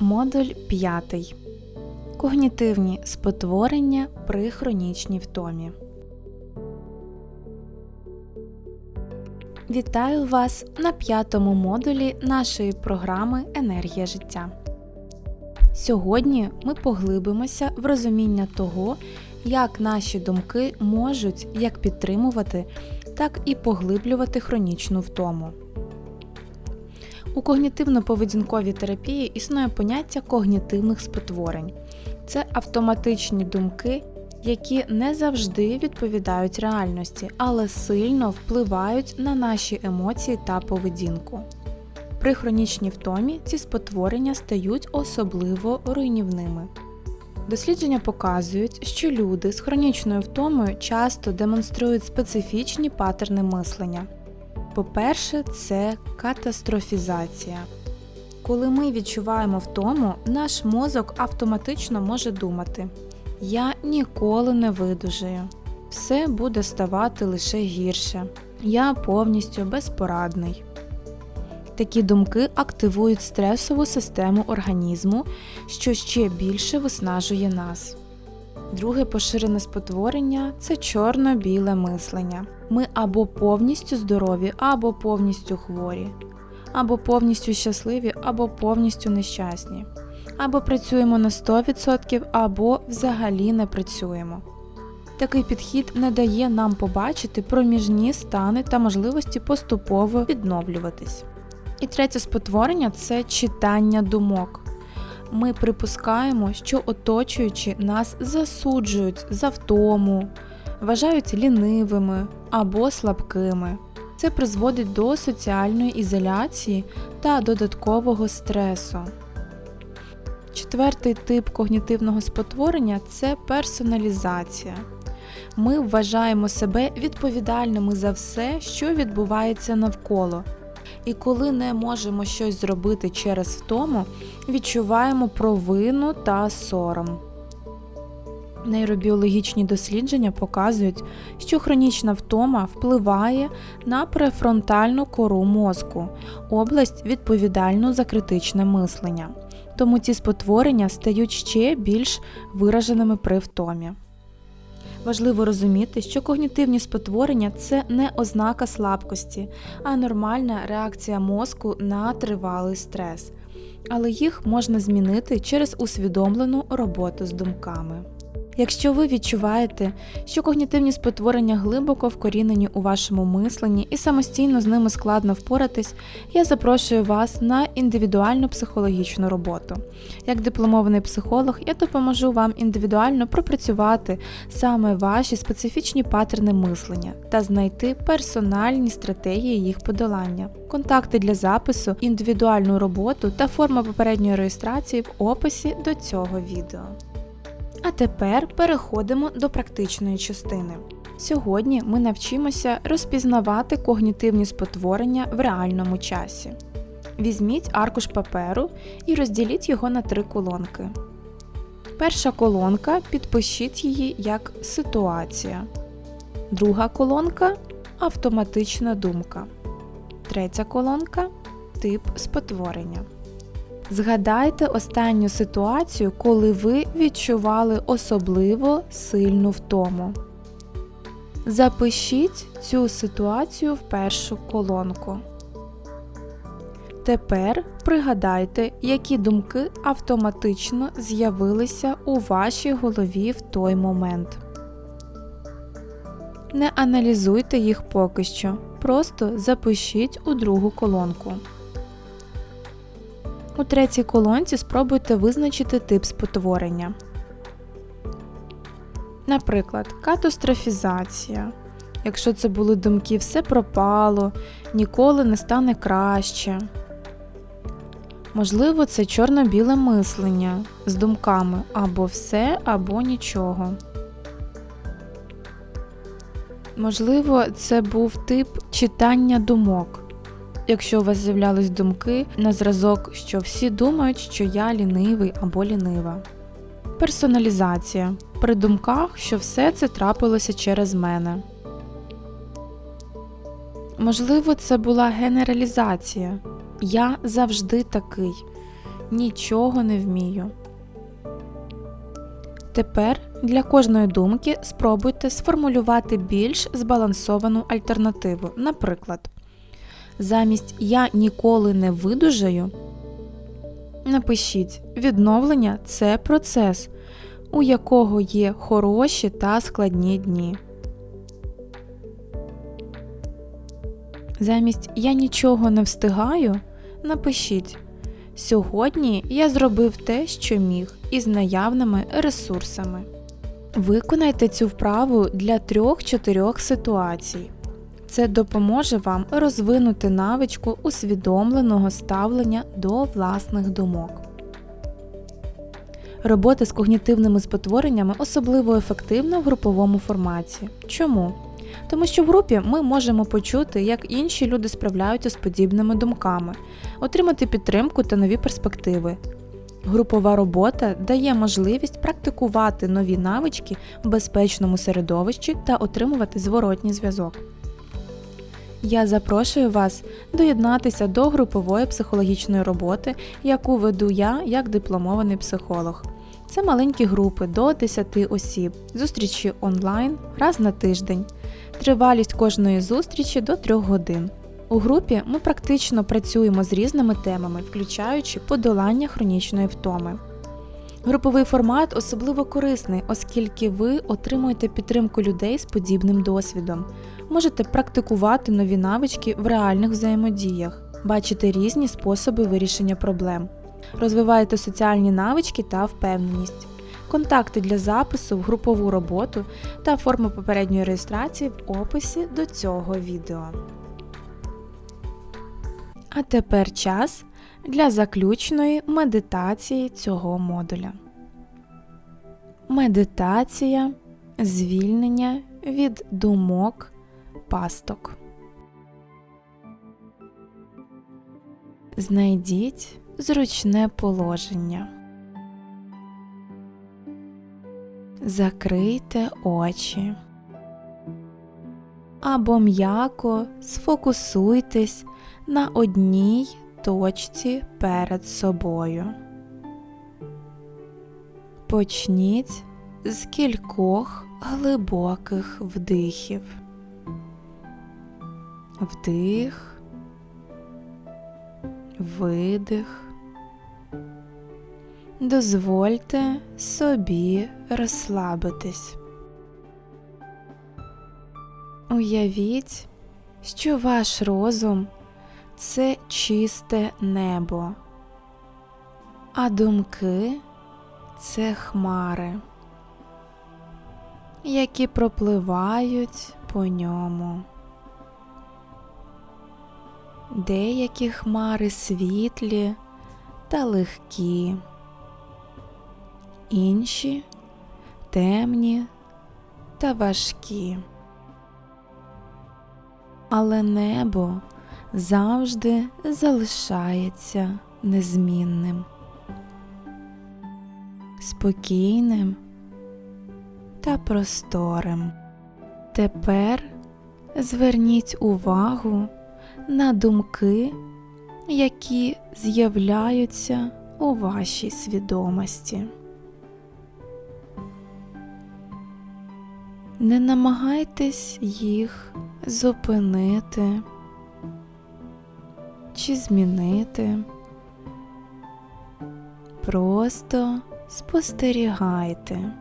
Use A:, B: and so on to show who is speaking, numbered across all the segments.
A: Модуль 5. Когнітивні спотворення при хронічній втомі. Вітаю вас на п'ятому модулі нашої програми Енергія життя. Сьогодні ми поглибимося в розуміння того, як наші думки можуть як підтримувати, так і поглиблювати хронічну втому. У когнітивно-поведінковій терапії існує поняття когнітивних спотворень. Це автоматичні думки, які не завжди відповідають реальності, але сильно впливають на наші емоції та поведінку. При хронічній втомі ці спотворення стають особливо руйнівними. Дослідження показують, що люди з хронічною втомою часто демонструють специфічні патерни мислення. По-перше, це катастрофізація. Коли ми відчуваємо втому, наш мозок автоматично може думати: Я ніколи не видужаю, все буде ставати лише гірше, я повністю безпорадний. Такі думки активують стресову систему організму, що ще більше виснажує нас. Друге поширене спотворення це чорно-біле мислення. Ми або повністю здорові, або повністю хворі, або повністю щасливі, або повністю нещасні, або працюємо на 100%, або взагалі не працюємо. Такий підхід не дає нам побачити проміжні стани та можливості поступово відновлюватись. І третє спотворення це читання думок ми припускаємо, що оточуючи нас засуджують за втому, вважають лінивими або слабкими. Це призводить до соціальної ізоляції та додаткового стресу. Четвертий тип когнітивного спотворення це персоналізація. Ми вважаємо себе відповідальними за все, що відбувається навколо, і коли не можемо щось зробити через втому, відчуваємо провину та сором. Нейробіологічні дослідження показують, що хронічна втома впливає на префронтальну кору мозку, область відповідальну за критичне мислення. Тому ці спотворення стають ще більш вираженими при втомі. Важливо розуміти, що когнітивні спотворення це не ознака слабкості, а нормальна реакція мозку на тривалий стрес. Але їх можна змінити через усвідомлену роботу з думками. Якщо ви відчуваєте, що когнітивні спотворення глибоко вкорінені у вашому мисленні і самостійно з ними складно впоратись, я запрошую вас на індивідуальну психологічну роботу. Як дипломований психолог, я допоможу вам індивідуально пропрацювати саме ваші специфічні паттерни мислення та знайти персональні стратегії їх подолання. Контакти для запису, індивідуальну роботу та форма попередньої реєстрації в описі до цього відео. А тепер переходимо до практичної частини. Сьогодні ми навчимося розпізнавати когнітивні спотворення в реальному часі. Візьміть аркуш паперу і розділіть його на три колонки. Перша колонка підпишіть її як ситуація. Друга колонка автоматична думка. Третя колонка тип спотворення. Згадайте останню ситуацію, коли ви відчували особливо сильну втому. Запишіть цю ситуацію в першу колонку. Тепер пригадайте, які думки автоматично з'явилися у вашій голові в той момент. Не аналізуйте їх поки що, просто запишіть у другу колонку. У третій колонці спробуйте визначити тип спотворення. Наприклад, катастрофізація. Якщо це були думки все пропало, ніколи не стане краще. Можливо, це чорно-біле мислення з думками або все, або нічого. Можливо, це був тип читання думок якщо у вас з'являлись думки на зразок, що всі думають, що я лінивий або лінива. Персоналізація при думках, що все це трапилося через мене. Можливо, це була генералізація. Я завжди такий. нічого не вмію. Тепер для кожної думки спробуйте сформулювати більш збалансовану альтернативу. Наприклад, замість я ніколи не видужаю. Напишіть, відновлення це процес, у якого є хороші та складні дні. Замість я нічого не встигаю. Напишіть Сьогодні я зробив те, що міг, із наявними ресурсами. Виконайте цю вправу для 3-4 ситуацій. Це допоможе вам розвинути навичку усвідомленого ставлення до власних думок. Робота з когнітивними спотвореннями особливо ефективна в груповому форматі. Чому? Тому що в групі ми можемо почути, як інші люди справляються з подібними думками, отримати підтримку та нові перспективи. Групова робота дає можливість практикувати нові навички в безпечному середовищі та отримувати зворотній зв'язок. Я запрошую вас доєднатися до групової психологічної роботи, яку веду я як дипломований психолог. Це маленькі групи до 10 осіб, зустрічі онлайн раз на тиждень. Тривалість кожної зустрічі до 3 годин. У групі ми практично працюємо з різними темами, включаючи подолання хронічної втоми. Груповий формат особливо корисний, оскільки ви отримуєте підтримку людей з подібним досвідом, можете практикувати нові навички в реальних взаємодіях, бачити різні способи вирішення проблем, розвиваєте соціальні навички та впевненість контакти для запису в групову роботу та форма попередньої реєстрації в описі до цього відео. А тепер час для заключної медитації цього модуля. Медитація звільнення від думок пасток. Знайдіть зручне положення. закрийте очі або м'яко сфокусуйтесь на одній точці перед собою. Почніть з кількох глибоких вдихів. Вдих, видих. Дозвольте собі розслабитись. Уявіть, що ваш розум це чисте небо, а думки це хмари, які пропливають по ньому. Деякі хмари світлі та легкі інші темні та важкі. Але небо завжди залишається незмінним, спокійним та просторим. Тепер зверніть увагу на думки, які з'являються у вашій свідомості. Не намагайтесь їх зупинити чи змінити. Просто спостерігайте,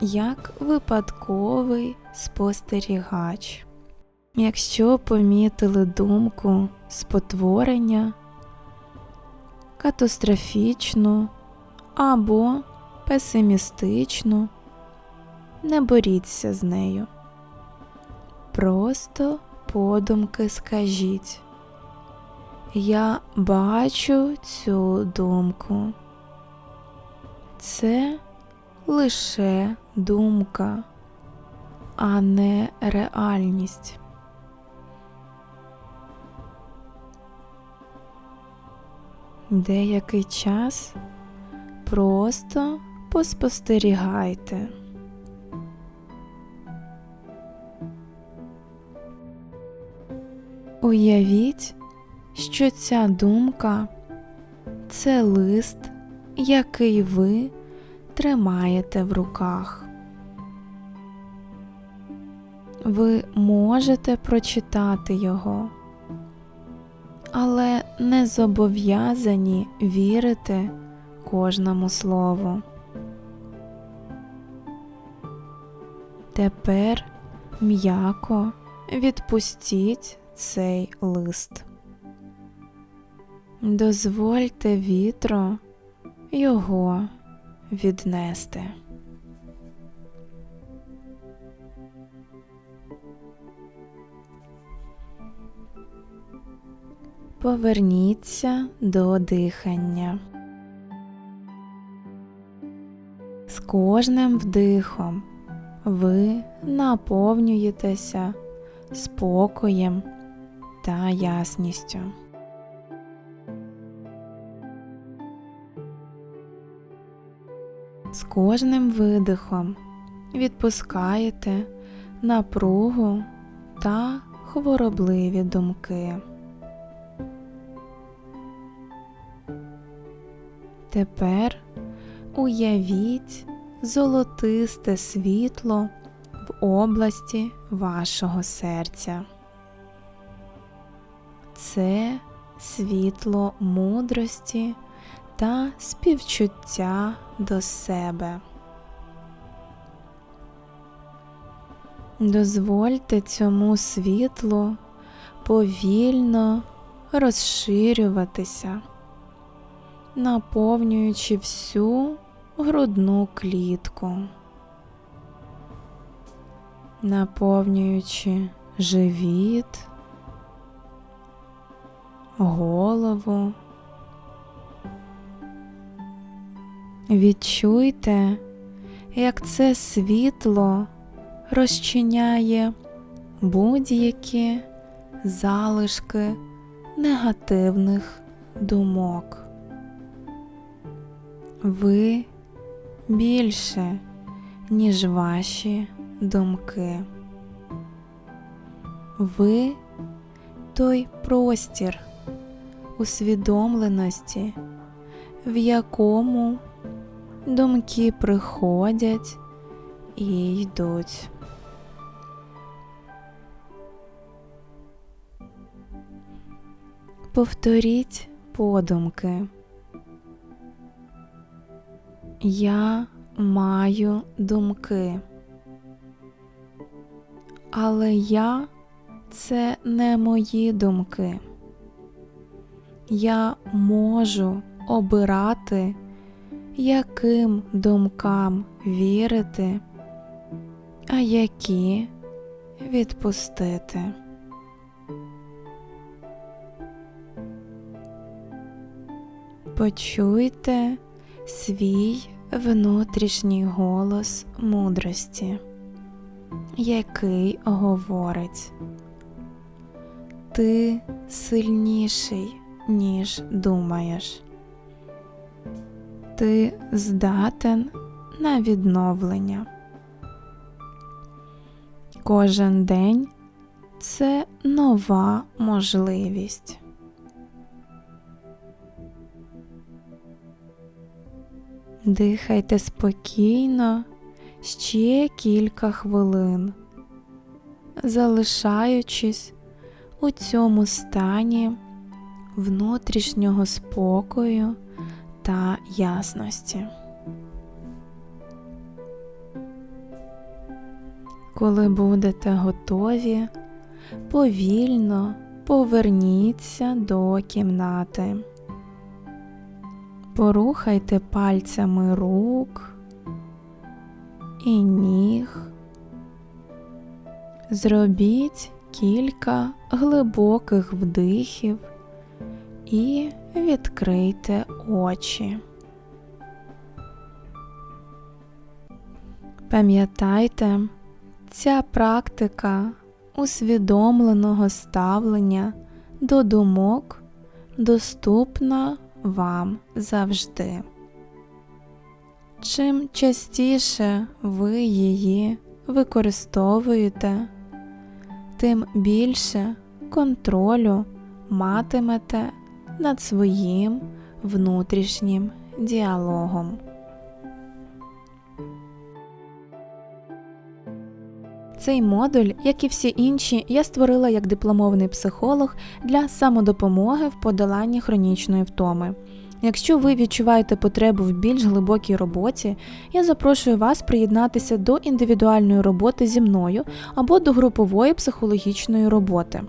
A: як випадковий спостерігач. Якщо помітили думку спотворення, катастрофічну або песимістичну, не боріться з нею. Просто подумки скажіть. Я бачу цю думку. Це лише думка, а не реальність. Деякий час просто поспостерігайте. Уявіть, що ця думка це лист, який ви тримаєте в руках. Ви можете прочитати його, але не зобов'язані вірити кожному слову. Тепер м'яко відпустіть цей лист. Дозвольте вітру його віднести. Поверніться до дихання. З кожним вдихом ви наповнюєтеся спокоєм та ясністю. З кожним видихом відпускаєте напругу та хворобливі думки. Тепер уявіть золотисте світло в області вашого серця. Це світло мудрості та співчуття до себе. Дозвольте цьому світлу повільно розширюватися, наповнюючи всю грудну клітку, наповнюючи живіт, голову. Відчуйте, як це світло розчиняє будь-які залишки негативних думок. Ви більше, ніж ваші думки. Ви той простір усвідомленості, в якому думки приходять і йдуть. Повторіть подумки. Я маю думки, але я це не мої думки. Я можу обирати яким думкам вірити, а які відпустити. Почуйте свій внутрішній голос мудрості, який говорить Ти сильніший, ніж думаєш ти здатен на відновлення. Кожен день це нова можливість. Дихайте спокійно ще кілька хвилин, залишаючись у цьому стані внутрішнього спокою та ясності. Коли будете готові, повільно поверніться до кімнати, порухайте пальцями рук і ніг, зробіть кілька глибоких вдихів і відкрийте очі. Пам'ятайте, ця практика усвідомленого ставлення до думок доступна вам завжди. Чим частіше ви її використовуєте, тим більше контролю матимете над своїм внутрішнім діалогом. Цей модуль, як і всі інші, я створила як дипломований психолог для самодопомоги в подоланні хронічної втоми. Якщо ви відчуваєте потребу в більш глибокій роботі, я запрошую вас приєднатися до індивідуальної роботи зі мною або до групової психологічної роботи.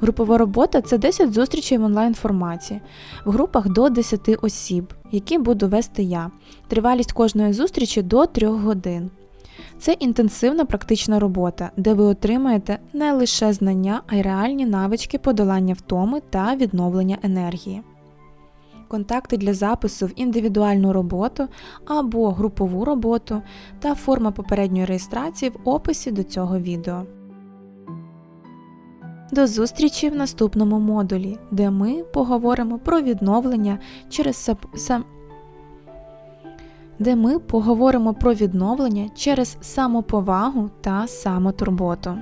A: Групова робота це 10 зустрічей в онлайн форматі, в групах до 10 осіб, які буду вести я. Тривалість кожної зустрічі до 3 годин. Це інтенсивна практична робота, де ви отримаєте не лише знання, а й реальні навички подолання втоми та відновлення енергії. Контакти для запису в індивідуальну роботу або групову роботу та форма попередньої реєстрації в описі до цього відео. До зустрічі в наступному модулі, де ми поговоримо про відновлення через сам де ми поговоримо про відновлення через самоповагу та самотурботу.